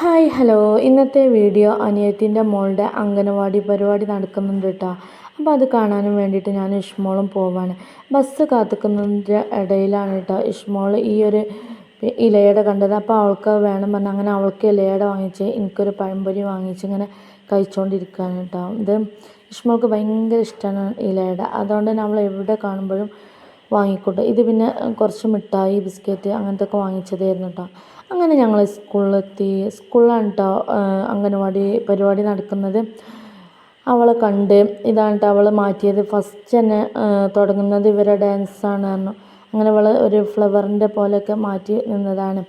Hi hello. ഇന്നത്തെ video അനിയത്തിന്റെ മോളുടെ അംഗനവാടി പരിപാടി നടക്കുന്നുണ്ട് കേട്ടോ അപ്പോൾ അത് കാണാനും വേണ്ടിയിട്ട് ഞാൻ ഇഷ്മോളും പോവാണ്. ബസ് കാത്തുക്കുന്നതിന്റെ ഇടയിലാണ് കേട്ടോ ഇഷ്മോൾ ഈ ഒരു ഇലയുടെ കണ്ടത്. അപ്പോൾ അവൾക്ക് വേണം പറഞ്ഞാൽ അങ്ങനെ അവൾക്ക് ഇലയുടെ വാങ്ങിച്ച് എനിക്കൊരു പഴംപൊരി വാങ്ങിച്ച് ഇങ്ങനെ കഴിച്ചുകൊണ്ടിരിക്കുകയാണ് കേട്ടോ ഇത് ഇഷ്മോൾക്ക് ഭയങ്കര ഇഷ്ടമാണ് ഇലയുടെ. അതുകൊണ്ട് നമ്മൾ എവിടെ കാണുമ്പോഴും വാങ്ങിക്കൂട്ടും ഇത് പിന്നെ കുറച്ച് മിഠായി ബിസ്ക്കറ്റ് അങ്ങനത്തെ ഒക്കെ വാങ്ങിച്ചതായിരുന്നു കേട്ടോ അങ്ങനെ ഞങ്ങൾ സ്കൂളിലെത്തി. സ്കൂളിലാണ് കേട്ടോ അംഗനവാടി പരിപാടി നടക്കുന്നത്. അവളെ കണ്ട് ഇതാണ് കേട്ടോ അവൾ മാറ്റിയത്. ഫസ്റ്റ് തന്നെ തുടങ്ങുന്നത് ഇവരെ ഡാൻസാണ് പറഞ്ഞു. അങ്ങനെ അവൾ ഒരു ഫ്ലവറിന്റെ പോലെയൊക്കെ മാറ്റി നിന്നതാണ്.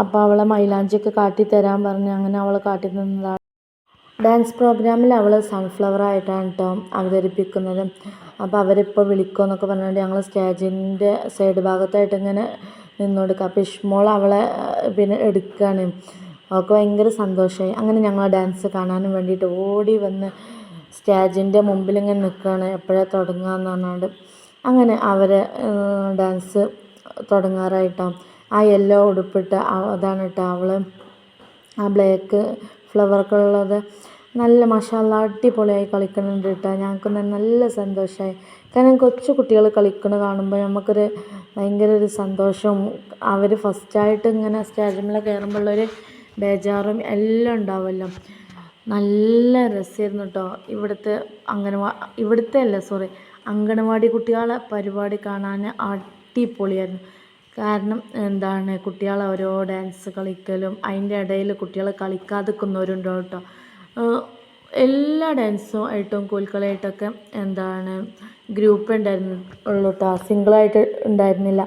അപ്പോൾ അവളെ മൈലാഞ്ചിയൊക്കെ കാട്ടി തരാൻ പറഞ്ഞ് അങ്ങനെ അവൾ കാട്ടി നിന്നതാണ് ഡാൻസ് പ്രോഗ്രാമിൽ അവൾ സൺഫ്ലവർ ആയിട്ടാണ് കേട്ടോ അവതരിപ്പിക്കുന്നത്. അപ്പോൾ അവരിപ്പോൾ വിളിക്കുമെന്നൊക്കെ പറഞ്ഞുകൊണ്ട് ഞങ്ങൾ സ്റ്റേജിന്റെ സൈഡ് ഭാഗത്തായിട്ട് ഇങ്ങനെ നിന്ന് കൊടുക്കുക അപ്പോൾ ഇഷ്മോൾ അവളെ പിന്നെ എടുക്കുകയാണ് അവൾക്ക് ഭയങ്കര സന്തോഷമായി അങ്ങനെ ഞങ്ങൾ ഡാൻസ് കാണാനും വേണ്ടിയിട്ട് ഓടി വന്ന് സ്റ്റേജിന്റെ മുമ്പിൽ ഇങ്ങനെ നിൽക്കുകയാണ് എപ്പോഴാണ് തുടങ്ങുക എന്ന് പറഞ്ഞുകൊണ്ട് അങ്ങനെ അവരെ ഡാൻസ് തുടങ്ങാറായിട്ടോ. ആ യെല്ലോ ഉടുപ്പിട്ട് അതാണ് കേട്ടോ അവൾ ആ ബ്ലാക്ക് ഫ്ലവർക്കുള്ളത് നല്ല മഷാല അടിപൊളിയായി കളിക്കുന്നുണ്ട് കേട്ടോ. ഞങ്ങൾക്ക് നല്ല സന്തോഷമായി കാരണം കൊച്ചു കുട്ടികൾ കളിക്കുന്നത് കാണുമ്പോൾ നമുക്കൊരു ഭയങ്കര ഒരു സന്തോഷവും അവർ ഫസ്റ്റായിട്ട് ഇങ്ങനെ സ്റ്റേജിൽ കയറുമ്പോഴുള്ളൊരു ബേജാറും എല്ലാം ഉണ്ടാവുമല്ലോ നല്ല രസമായിരുന്നു കേട്ടോ ഇവിടുത്തെ അംഗനവാ ഇവിടുത്തെ അല്ല സോറി അംഗനവാടി കുട്ടികളെ പരിപാടി കാണാൻ അടിപൊളിയായിരുന്നു. കാരണം എന്താണ് കുട്ടികൾ ഓരോ ഡാൻസ് കളിക്കലും അതിന്റെ ഇടയിൽ കുട്ടികൾ കളിക്കാതിരിക്കുന്നവരുണ്ട് കേട്ടോ എല്ലാ ഡാൻസും ആയിട്ടും കോൽക്കളിയായിട്ടൊക്കെ എന്താണ് ഗ്രൂപ്പ് ഉണ്ടായിരുന്നു ഉള്ളൂ കേട്ടോ സിംഗിളായിട്ട് ഉണ്ടായിരുന്നില്ല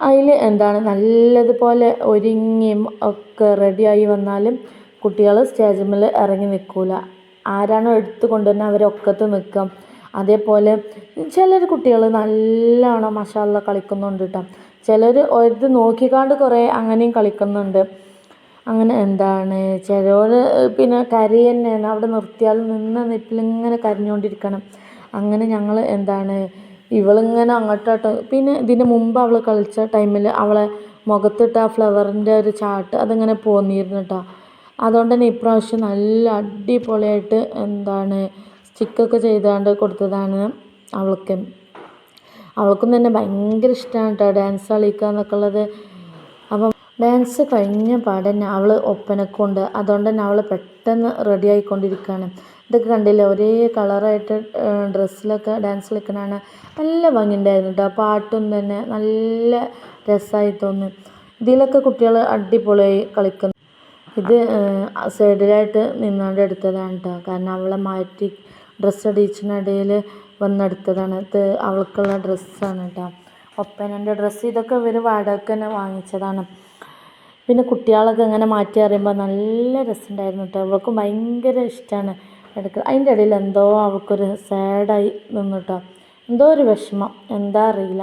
അതിൽ എന്താണ് നല്ലതുപോലെ ഒരുങ്ങിയും ഒക്കെ റെഡിയായി വന്നാലും കുട്ടികൾ സ്റ്റേജ് മേൽ ഇറങ്ങി നിൽക്കില്ല ആരാണോ എടുത്തു കൊണ്ടുവരുന്നത് അവരൊക്കത്ത് നിൽക്കാം അതേപോലെ ചിലർ കുട്ടികൾ നല്ലോണം മഷാല കളിക്കുന്നുണ്ട് കേട്ടോ ചിലർ ഒരിത് നോക്കിക്കാണ്ട് കുറേ അങ്ങനെയും കളിക്കുന്നുണ്ട്. അങ്ങനെ എന്താണ്? ചിലവർ പിന്നെ കരി തന്നെയാണ്. അവിടെ നിർത്തിയാൽ നിന്ന നിപ്പിലിങ്ങനെ കരഞ്ഞുകൊണ്ടിരിക്കണം അങ്ങനെ ഞങ്ങൾ എന്താണ്? ഇവളിങ്ങനെ അങ്ങോട്ടോട്ട് പിന്നെ ഇതിന് മുമ്പ് അവൾ കളിച്ച ടൈമിൽ അവളെ മുഖത്തിട്ട ആ ഫ്ലവറിന്റെ ഒരു ചാട്ട് അതിങ്ങനെ പോന്നിരുന്നു കേട്ടോ അതുകൊണ്ട് തന്നെ ഇപ്രാവശ്യം നല്ല അടിപൊളിയായിട്ട് എന്താണ്? സ്റ്റിക്കൊക്കെ ചെയ്താണ്ട് കൊടുത്തതാണ് അവൾക്ക്. അവൾക്കും തന്നെ ഭയങ്കര ഇഷ്ടമാണ് കേട്ടോ ഡാൻസ് കളിക്കുക എന്നൊക്കെ ഉള്ളത്. ഡാൻസ് കഴിഞ്ഞ പാടന്നെ അവൾ ഒപ്പനക്കൊണ്ട് അതുകൊണ്ട് തന്നെ അവൾ പെട്ടെന്ന് റെഡി ആയിക്കൊണ്ടിരിക്കുകയാണ് ഇതൊക്കെ കണ്ടില്ലേ? ഒരേ കളറായിട്ട് ഡ്രസ്സിലൊക്കെ ഡാൻസ് കളിക്കണതാണ് നല്ല ഭംഗിയുണ്ടായിരുന്നു കേട്ടോ പാട്ടും തന്നെ നല്ല രസമായി തോന്നി ഇതിലൊക്കെ കുട്ടികൾ അടിപൊളിയായി കളിക്കുന്നു. ഇത് സൈഡിലായിട്ട് നിന്നാണ്ട് എടുത്തതാണ് കേട്ടോ കാരണം അവളെ മാറ്റി ഡ്രസ്സ് അടിച്ചിനിടയിൽ വന്നെടുത്തതാണ്. ഇത് അവൾക്കുള്ള ഡ്രസ്സാണ് കേട്ടോ ഒപ്പനന്റെ ഡ്രസ്സ് ഇതൊക്കെ ഇവർ വാടക തന്നെ വാങ്ങിച്ചതാണ്. പിന്നെ കുട്ടികളൊക്കെ ഇങ്ങനെ മാറ്റി അറിയുമ്പോൾ നല്ല രസമുണ്ടായിരുന്നു കേട്ടോ അവൾക്ക് ഭയങ്കര ഇഷ്ടമാണ് എടുക്കുക അതിന്റെ ഇടയിൽ എന്തോ അവൾക്കൊരു സാഡായി നിന്നു കേട്ടോ എന്തോ ഒരു വിഷമം. എന്താ അറിയില്ല.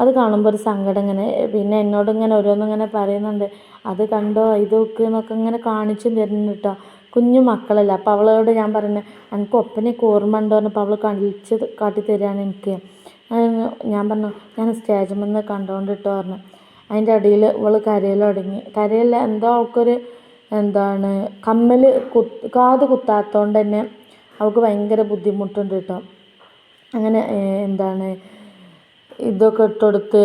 അത് കാണുമ്പോൾ ഒരു സങ്കടം ഇങ്ങനെ പിന്നെ എന്നോട് ഇങ്ങനെ ഓരോന്നിങ്ങനെ പറയുന്നുണ്ട്. അത് കണ്ടോ? ഇത് നോക്ക് എന്നൊക്കെ ഇങ്ങനെ കാണിച്ചു തരുന്നു കേട്ടോ കുഞ്ഞു മക്കളല്ല. അപ്പോൾ അവളോട് ഞാൻ പറഞ്ഞു എനിക്ക് ഒപ്പനയൊക്കെ ഓർമ്മ ഉണ്ടോ? പറഞ്ഞപ്പോൾ അവൾ കളിച്ച് കാട്ടി തരികയാണ് എനിക്ക്. ഞാൻ പറഞ്ഞു ഞാൻ സ്റ്റേജിൽ നിന്ന് കണ്ടുകൊണ്ടിട്ടോ പറഞ്ഞു. അതിന്റെ അടിയിൽ ഇവൾ കരയിൽ തുടങ്ങി. കരയല്ല എന്തോ അവൾക്കൊരു എന്താണ് കമ്മൽ കുത്ത് കാത് കുത്താത്തതുകൊണ്ട് തന്നെ അവൾക്ക് ഭയങ്കര ബുദ്ധിമുട്ടുണ്ട് കേട്ടോ. അങ്ങനെ എന്താണ് ഇതൊക്കെ ഇട്ടുകൊടുത്ത്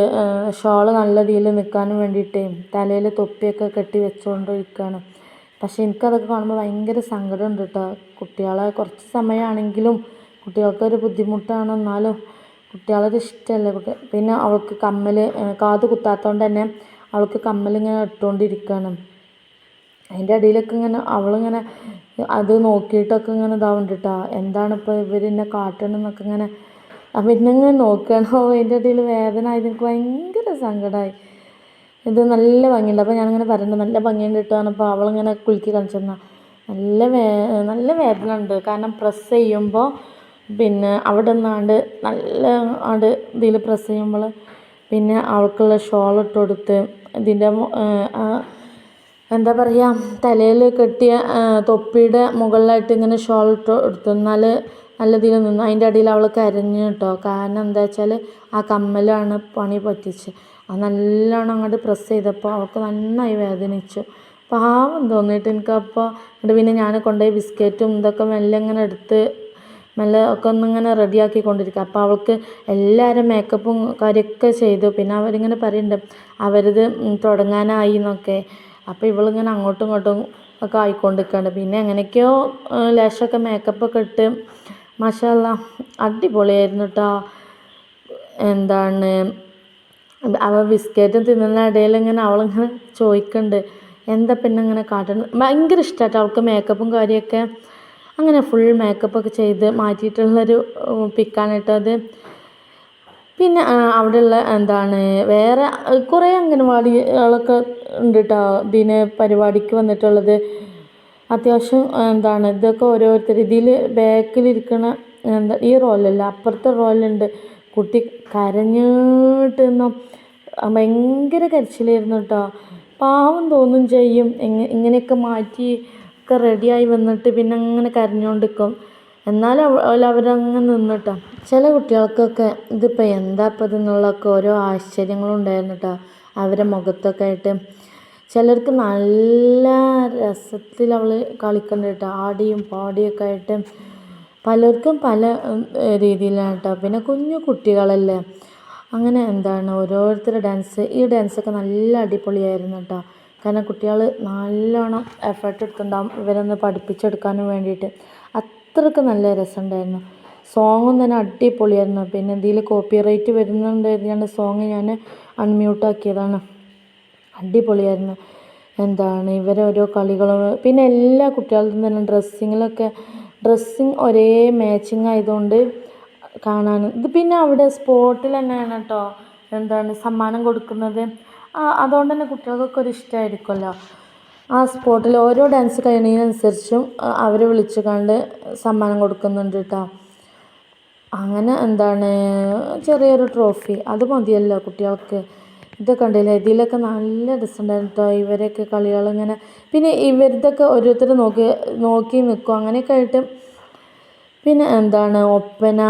ഷോൾ നല്ല രീതിയിൽ നിൽക്കാനും വേണ്ടിയിട്ട് തലയിൽ തൊപ്പിയൊക്കെ കെട്ടി വെച്ചുകൊണ്ടിരിക്കുകയാണ്. പക്ഷേ എനിക്കതൊക്കെ കാണുമ്പോൾ ഭയങ്കര സങ്കടമുണ്ട് കേട്ടോ. കുട്ടികളെ കുറച്ച് സമയമാണെങ്കിലും കുട്ടികൾക്കൊരു ബുദ്ധിമുട്ടാണ്. എന്നാലും കുട്ടികളത് ഇഷ്ടമല്ലേ കുട്ടി പിന്നെ അവൾക്ക് കമ്മൽ കാത് കുത്താത്തതുകൊണ്ട് തന്നെ അവൾക്ക് കമ്മലിങ്ങനെ ഇട്ടുകൊണ്ടിരിക്കുകയാണ് അതിന്റെ ഇടയിലൊക്കെ ഇങ്ങനെ അവളിങ്ങനെ അത് നോക്കിയിട്ടൊക്കെ ഇങ്ങനെ ഇതാവുന്നുണ്ട് കേട്ടോ എന്താണ് ഇപ്പോൾ ഇവർ എന്നെ കാട്ടണമെന്നൊക്കെ ഇങ്ങനെ അപ്പം ഇന്നിങ്ങനെ നോക്കുകയാണോ അതിന്റെ ഇടയിൽ വേദന ആയത് എനിക്ക് ഭയങ്കര സങ്കടമായി ഇത് നല്ല ഭംഗിയുണ്ട്. അപ്പോൾ ഞാനിങ്ങനെ പറഞ്ഞു നല്ല ഭംഗിയുണ്ട് കേട്ടോ അപ്പോൾ അവളിങ്ങനെ കുലുക്കി കാണിച്ചിരുന്ന നല്ല വേ നല്ല വേദന ഉണ്ട് കാരണം പ്രസ് ചെയ്യുമ്പോൾ പിന്നെ അവിടെ നിന്നാണ്ട് നല്ല ആണ്ട് ഇതിൽ പ്രസ് ചെയ്യുമ്പോൾ പിന്നെ അവൾക്കുള്ള ഷോൾ ഇട്ട് കൊടുത്ത് ഇതിന്റെ എന്താ പറയുക തലയിൽ കെട്ടിയ തൊപ്പിയുടെ മുകളിലായിട്ട് ഇങ്ങനെ ഷോൾ ഇട്ട് കൊടുത്തു എന്നാൽ നല്ല ഇതിൽ നിന്നു അതിന്റെ അടിയിൽ അവൾ കരഞ്ഞു കേട്ടോ. കാരണം എന്താ വെച്ചാൽ ആ കമ്മലാണ് പണി പറ്റിച്ച് അത് നല്ലോണം അങ്ങോട്ട് പ്രസ് ചെയ്തപ്പോൾ അവൾക്ക് നന്നായി വേദനിച്ചു. പാവം തോന്നിയിട്ട് എനിക്കപ്പോൾ എന്നിട്ട് പിന്നെ ഞാൻ കൊണ്ടുപോയി ബിസ്ക്കറ്റും ഇതൊക്കെ മെല്ലെ ഇങ്ങനെ എടുത്ത് മെല്ലെ ഒക്കെ ഒന്നിങ്ങനെ റെഡിയാക്കി കൊണ്ടിരിക്കുക അപ്പോൾ അവൾക്ക് എല്ലാവരും മേക്കപ്പും കാര്യമൊക്കെ ചെയ്തു. പിന്നെ അവരിങ്ങനെ പറയുന്നുണ്ട് അവരിത് തുടങ്ങാനായി എന്നൊക്കെ. അപ്പോൾ ഇവളിങ്ങനെ അങ്ങോട്ടും ഇങ്ങോട്ടും ഒക്കെ ആയിക്കൊണ്ടിരിക്കുകയാണ് പിന്നെ എങ്ങനെയൊക്കെയോ ലേശമൊക്കെ മേക്കപ്പൊക്കെ ഇട്ട് മഷാല അടിപൊളിയായിരുന്നു കേട്ടോ എന്താണ് അവ ബിസ്ക്കറ്റും തിന്നുന്ന ഇടയിൽ ഇങ്ങനെ അവളിങ്ങനെ ചോദിക്കുന്നുണ്ട് എന്താ പിന്നെ ഇങ്ങനെ കാട്ടുന്നത് ഭയങ്കര ഇഷ്ടമായിട്ട് അവൾക്ക് മേക്കപ്പും കാര്യമൊക്കെ അങ്ങനെ ഫുൾ മേക്കപ്പൊക്കെ ചെയ്ത് മാറ്റിയിട്ടുള്ളൊരു പിക്കാണ് അത് പിന്നെ അവിടെയുള്ള എന്താണ് വേറെ കുറേ അംഗനവാടികളൊക്കെ ഉണ്ട് കേട്ടോ ഇതിന് പരിപാടിക്ക് വന്നിട്ടുള്ളത് അത്യാവശ്യം എന്താണ് ഇതൊക്കെ ഓരോരുത്തർ ഇതിൽ ബാക്കിലിരിക്കണ എന്താ ഈ റോലല്ല അപ്പുറത്തെ റോലുണ്ട്. കുട്ടി കരഞ്ഞിട്ടൊന്നും ഭയങ്കര കരച്ചിലായിരുന്നു കേട്ടോ. പാവം തോന്നും ചെയ്യും. ഇങ്ങനെയൊക്കെ മാറ്റി ഒക്കെ റെഡിയായി വന്നിട്ട് പിന്നെ അങ്ങനെ കരഞ്ഞുകൊണ്ട് എന്നാലും അവരങ്ങനെ നിന്നിട്ടോ. ചില കുട്ടികൾക്കൊക്കെ ഇതിപ്പോൾ എന്താ ഇപ്പം ഇതെന്നുള്ളതൊക്കെ ഓരോ ആശ്ചര്യങ്ങളും ഉണ്ടായിരുന്നു കേട്ടോ അവരെ മുഖത്തൊക്കെ ആയിട്ട്. ചിലർക്ക് നല്ല രസത്തിൽ അവൾ കളിക്കുന്നുണ്ട് കേട്ടോ ആടിയും പാടിയൊക്കെ ആയിട്ട്. പലർക്കും പല രീതിയിലാണ് കേട്ടോ പിന്നെ കുഞ്ഞു കുട്ടികളല്ലേ. അങ്ങനെ എന്താണ് ഓരോരുത്തരുടെ ഡാൻസ് ഈ ഡാൻസൊക്കെ നല്ല അടിപൊളിയായിരുന്നു കേട്ടോ കാരണം കുട്ടികൾ നല്ലോണം എഫേർട്ട് എടുത്തിട്ടുണ്ടാവും ഇവരൊന്ന് പഠിപ്പിച്ചെടുക്കാനും വേണ്ടിയിട്ട്. അത്രയ്ക്ക് നല്ല രസമുണ്ടായിരുന്നു. സോങ്ങും തന്നെ അടിപൊളിയായിരുന്നു. പിന്നെ ഇതിൽ കോപ്പി റൈറ്റ് വരുന്നുണ്ട് കരുതിയാണ് സോങ് ഞാൻ അൺമ്യൂട്ട് ആക്കിയതാണ്. അടിപൊളിയായിരുന്നു. എന്താണ്? ഇവരെ ഓരോ കളികളും പിന്നെ എല്ലാ കുട്ടികളുടെയും തന്നെ ഡ്രസ്സിങ്ങിലൊക്കെ ഡ്രസ്സിങ് ഒരേ മാച്ചിങ് ആയതുകൊണ്ട് കാണാൻ ഇത് പിന്നെ അവിടെ സ്പോട്ടിൽ തന്നെയാണ് കേട്ടോ എന്താണ്? സമ്മാനം കൊടുക്കുന്നത്. അതുകൊണ്ട് തന്നെ കുട്ടികൾക്കൊക്കെ ഒരു ഇഷ്ടമായിരിക്കുമല്ലോ ആ സ്പോട്ടിൽ ഓരോ ഡാൻസ് കഴിയുന്നതിനനുസരിച്ചും അവരെ വിളിച്ചു കണ്ട് സമ്മാനം കൊടുക്കുന്നുണ്ട് കേട്ടോ. അങ്ങനെ എന്താണ് ചെറിയൊരു ട്രോഫി. അത് മതിയല്ലോ കുട്ടികൾക്ക്. ഇതൊക്കെ കണ്ടില്ലേ ഇതിലൊക്കെ നല്ല രസമുണ്ടായിരുന്നു കേട്ടോ. ഇവരെയൊക്കെ കളികളിങ്ങനെ പിന്നെ ഇവരുടെയൊക്കെ ഓരോരുത്തർ നോക്കി നോക്കി നിൽക്കും. അങ്ങനെയൊക്കെ ആയിട്ട് പിന്നെ എന്താണ് ഒപ്പന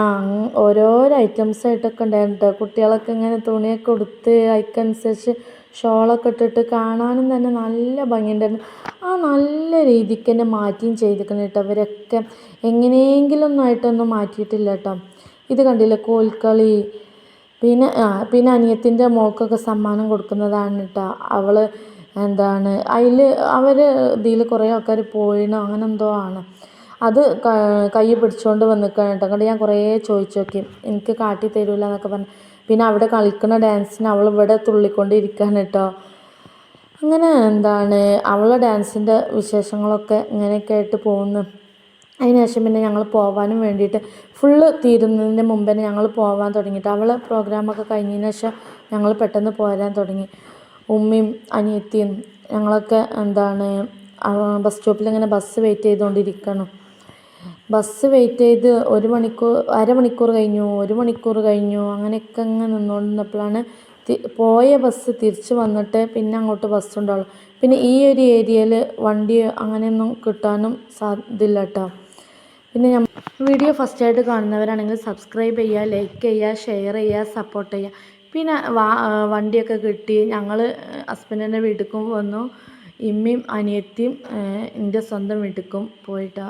ഓരോരോ ഐറ്റംസ് ആയിട്ടൊക്കെ ഉണ്ടായിരുന്നു കേട്ടോ കുട്ടികളൊക്കെ ഇങ്ങനെ തുണിയൊക്കെ ഉടുത്ത് അതിനനുസരിച്ച് ഷോളൊക്കെ ഇട്ടിട്ട് കാണാനും തന്നെ നല്ല ഭംഗിയുണ്ടായിരുന്നു. ആ നല്ല രീതിക്ക് തന്നെ മാറ്റിയും ചെയ്തിരിക്കണം കേട്ടോ അവരൊക്കെ എങ്ങനെയെങ്കിലും ഒന്നും ആയിട്ടൊന്നും മാറ്റിയിട്ടില്ല കേട്ടോ ഇത് കണ്ടില്ലേ കോൽക്കളി. പിന്നെ ആ പിന്നെ അനിയത്തിന്റെ മോൾക്കൊക്കെ സമ്മാനം കൊടുക്കുന്നതാണ് കേട്ടോ അവൾ എന്താണ് അതിൽ അവർ ഇതിൽ കുറേ ആൾക്കാർ പോയിണോ. അങ്ങനെന്തോ ആണ്. അത് കയ്യിൽ പിടിച്ചുകൊണ്ട് വന്നിക്കാണ് കേട്ടോ. അങ്ങോട്ട് ഞാൻ കുറേ ചോദിച്ചു നോക്കി എനിക്ക് കാട്ടി തരില്ല എന്നൊക്കെ പറഞ്ഞു. പിന്നെ അവിടെ കളിക്കുന്ന ഡാൻസിന് അവൾ ഇവിടെ തുള്ളിക്കൊണ്ടിരിക്കുകയാണ് കേട്ടോ. അങ്ങനെ എന്താണ് അവളെ ഡാൻസിന്റെ വിശേഷങ്ങളൊക്കെ ഇങ്ങനെയൊക്കെ ആയിട്ട് പോകുന്നു. അതിന് ശേഷം പിന്നെ ഞങ്ങൾ പോകാനും വേണ്ടിയിട്ട് ഫുള്ള് തീരുന്നതിന് മുമ്പ് തന്നെ ഞങ്ങൾ പോകാൻ തുടങ്ങിയിട്ട് അവളെ പ്രോഗ്രാമൊക്കെ കഴിഞ്ഞതിന് ശേഷം ഞങ്ങൾ പെട്ടെന്ന് പോരാൻ തുടങ്ങി. ഉമ്മയും അനിയത്തിയും ഞങ്ങളൊക്കെ എന്താണ് ബസ് സ്റ്റോപ്പിൽ ഇങ്ങനെ ബസ് വെയിറ്റ് ചെയ്തുകൊണ്ടിരിക്കണം. ബസ് വെയിറ്റ് ചെയ്ത് ഒരു മണിക്കൂർ അരമണിക്കൂർ കഴിഞ്ഞു ഒരു മണിക്കൂർ കഴിഞ്ഞു അങ്ങനെയൊക്കെ അങ്ങ് നിന്നുകൊണ്ടിരുന്നപ്പോഴാണ് പോയ ബസ് തിരിച്ച് വന്നിട്ട് പിന്നെ അങ്ങോട്ട് ബസ് ഉണ്ടാവുള്ളൂ. പിന്നെ ഈ ഒരു ഏരിയയിൽ വണ്ടി അങ്ങനെയൊന്നും കിട്ടാനും സാധ്യതയില്ല കേട്ടോ പിന്നെ ഞാൻ വീഡിയോ ഫസ്റ്റായിട്ട് കാണുന്നവരാണെങ്കിൽ സബ്സ്ക്രൈബ് ചെയ്യുക ലൈക്ക് ചെയ്യുക ഷെയർ ചെയ്യുക സപ്പോർട്ട് ചെയ്യുക. പിന്നെ വാ വണ്ടിയൊക്കെ കിട്ടി ഞങ്ങൾ ഹസ്ബൻഡിന്റെ വീട്ടിലേക്കും വന്നു ഇമ്മയും അനിയത്തിയും എന്റെ സ്വന്തം വീട്ടിലേക്കും പോയിട്ട്.